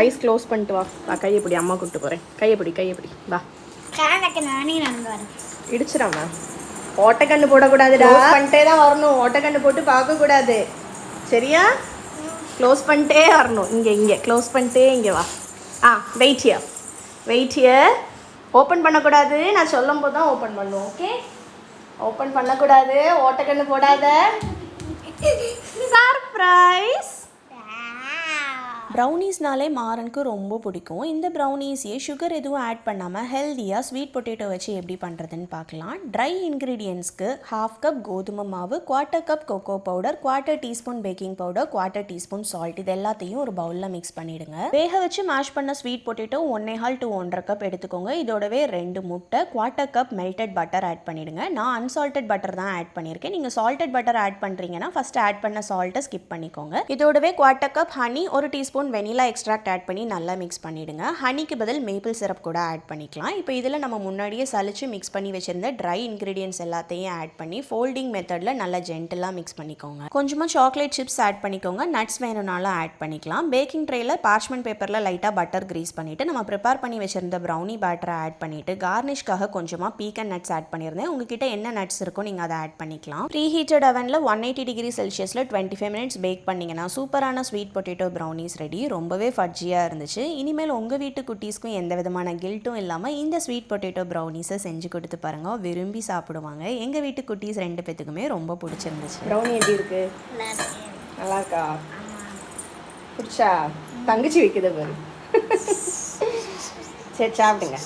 Ice close பண்ணிட்டு வா. வா கையை பிடி அம்மா கூப்பிட்டு போகிறேன் கையை பிடி கையை பிடி. வா. நானே நான் வரேன். இடிச்சிடாம ஓட்டக்கண்ணு போடக்கூடாதுடா. பண்ணிட்டே தான் வரணும். ஓட்டக்கண்ணு போட்டு பார்க்கக்கூடாது. சரியா? க்ளோஸ் பண்ணிட்டே வரணும். இங்கே இங்கே. க்ளோஸ் பண்ணிட்டே இங்கே வா. ஆ wait here wait here open பண்ணக்கூடாது. நான் சொல்லும் போது தான் ஓப்பன் பண்ணுவோம் ஓகே ஓப்பன் பண்ணக்கூடாது. ஓட்டக்கண்ணு போடாத. சர்ப்ரைஸ் ப்ரௌனீஸ்னாலே மாறனுக்கு ரொம்ப பிடிக்கும். இந்த ப்ரௌனீஸையே சுகர் எதுவும் ஆட் பண்ணாமல் ஹெல்த்தியாக ஸ்வீட் பொட்டேட்டோ வச்சு எப்படி பண்ணுறதுன்னு பார்க்கலாம். ட்ரை இன்க்ரீடியன்ஸ்க்கு ஹாஃப் கப் கோதுமை மாவு quarter cup cocoa powder quarter teaspoon baking powder quarter teaspoon salt இது எல்லாத்தையும் ஒரு பவுலில் மிக்ஸ் பண்ணிடுங்க. வேக வச்சு மேஷ் பண்ண ஸ்வீட் பொட்டேட்டோ ஒன்னே ஹால் டு ஒன்றரை கப் எடுத்துக்கோங்க. இதோடவே ரெண்டு முட்டை quarter cup melted butter add பண்ணிடுங்க. நான் அன்சால்டட் பட்டர் தான் ஆட் பண்ணியிருக்கேன். நீங்கள் சால்டட் பட்டர் ஆட் பண்ணுறீங்கன்னா ஃபர்ஸ்ட் ஆட் பண்ண சால்ட்டை ஸ்கிப் பண்ணிக்கோங்க. இதோடவே குவார்ட்டர் கப் ஹனி ஒரு டீஸ்பூன் வெனிலா எக்ஸ்ட்ராக்ட் ஆட் பண்ணி நல்லா மிக்ஸ் பண்ணிடுங்க. ஹனிக்கு பதில் மேப்பிள் சிரப் கூட ஆட் பண்ணிக்கலாம். இப்போ இதில் நம்ம முன்னாடியே சளிச்சு மிக்ஸ் பண்ணி வச்சிருந்த ட்ரை இன்க்ரீடியன்ஸ் எல்லாத்தையும் ஆட் பண்ணி ஃபோல்டிங் மெத்தடில் நல்லா ஜென்டலாக மிக்ஸ் பண்ணிக்கோங்க. கொஞ்சமாக சாக்லேட் சிப்ஸ் ஆட் பண்ணிக்கோங்க. நட்ஸ் வேணும்னாலும் ஆட் பண்ணிக்கலாம். பேக்கிங் ட்ரேயில் பார்ச்மெண்ட் பேப்பரில் லைட்டாக பட்டர் கிரீஸ் பண்ணிவிட்டு நம்ம ப்ரிப்பேர் பண்ணி வச்சிருந்த ப்ரௌனி பேட்டரை ஆட் பண்ணிவிட்டு கார்னிஷ்காக கொஞ்சமாக பீக்கன் நட்ஸ் ஆட் பண்ணியிருந்தேன். உங்ககிட்ட என்ன நட்ஸ் இருக்கோ நீங்கள் அதை ஆட் பண்ணிக்கலாம். ப்ரீ ஹீட்டட் அவனில் ஒன் எயிட்டி டிகிரி செல்சியஸில் டுவெண்ட்டி ஃபைவ் மினிட்ஸ் பேக் பண்ணிங்கன்னா சூப்பரான ஸ்வீட் பொட்டேட்டோ ப்ரௌனிஸ் ரெடி ரொம்பவே ஃபட்ஜியாக இருந்துச்சு. இனிமேல் உங்கள் வீட்டு குட்டீஸ்க்கும் எந்த விதமான கில்ட்டும் இல்லாமல் இந்த ஸ்வீட் பொட்டேட்டோ ப்ரௌனிஸை செஞ்சு கொடுத்து பாருங்க. விரும்பி சாப்பிடுவாங்க. எங்கள் வீட்டு குட்டீஸ் ரெண்டு பேத்துக்குமே ரொம்ப பிடிச்சிருந்துச்சு. ப்ரௌனி எப்படி இருக்கு? நல்லா இருக்கா? பிடிச்சா? தங்கச்சி வைக்கிறது பாரு. சரி சாப்பிடுங்க.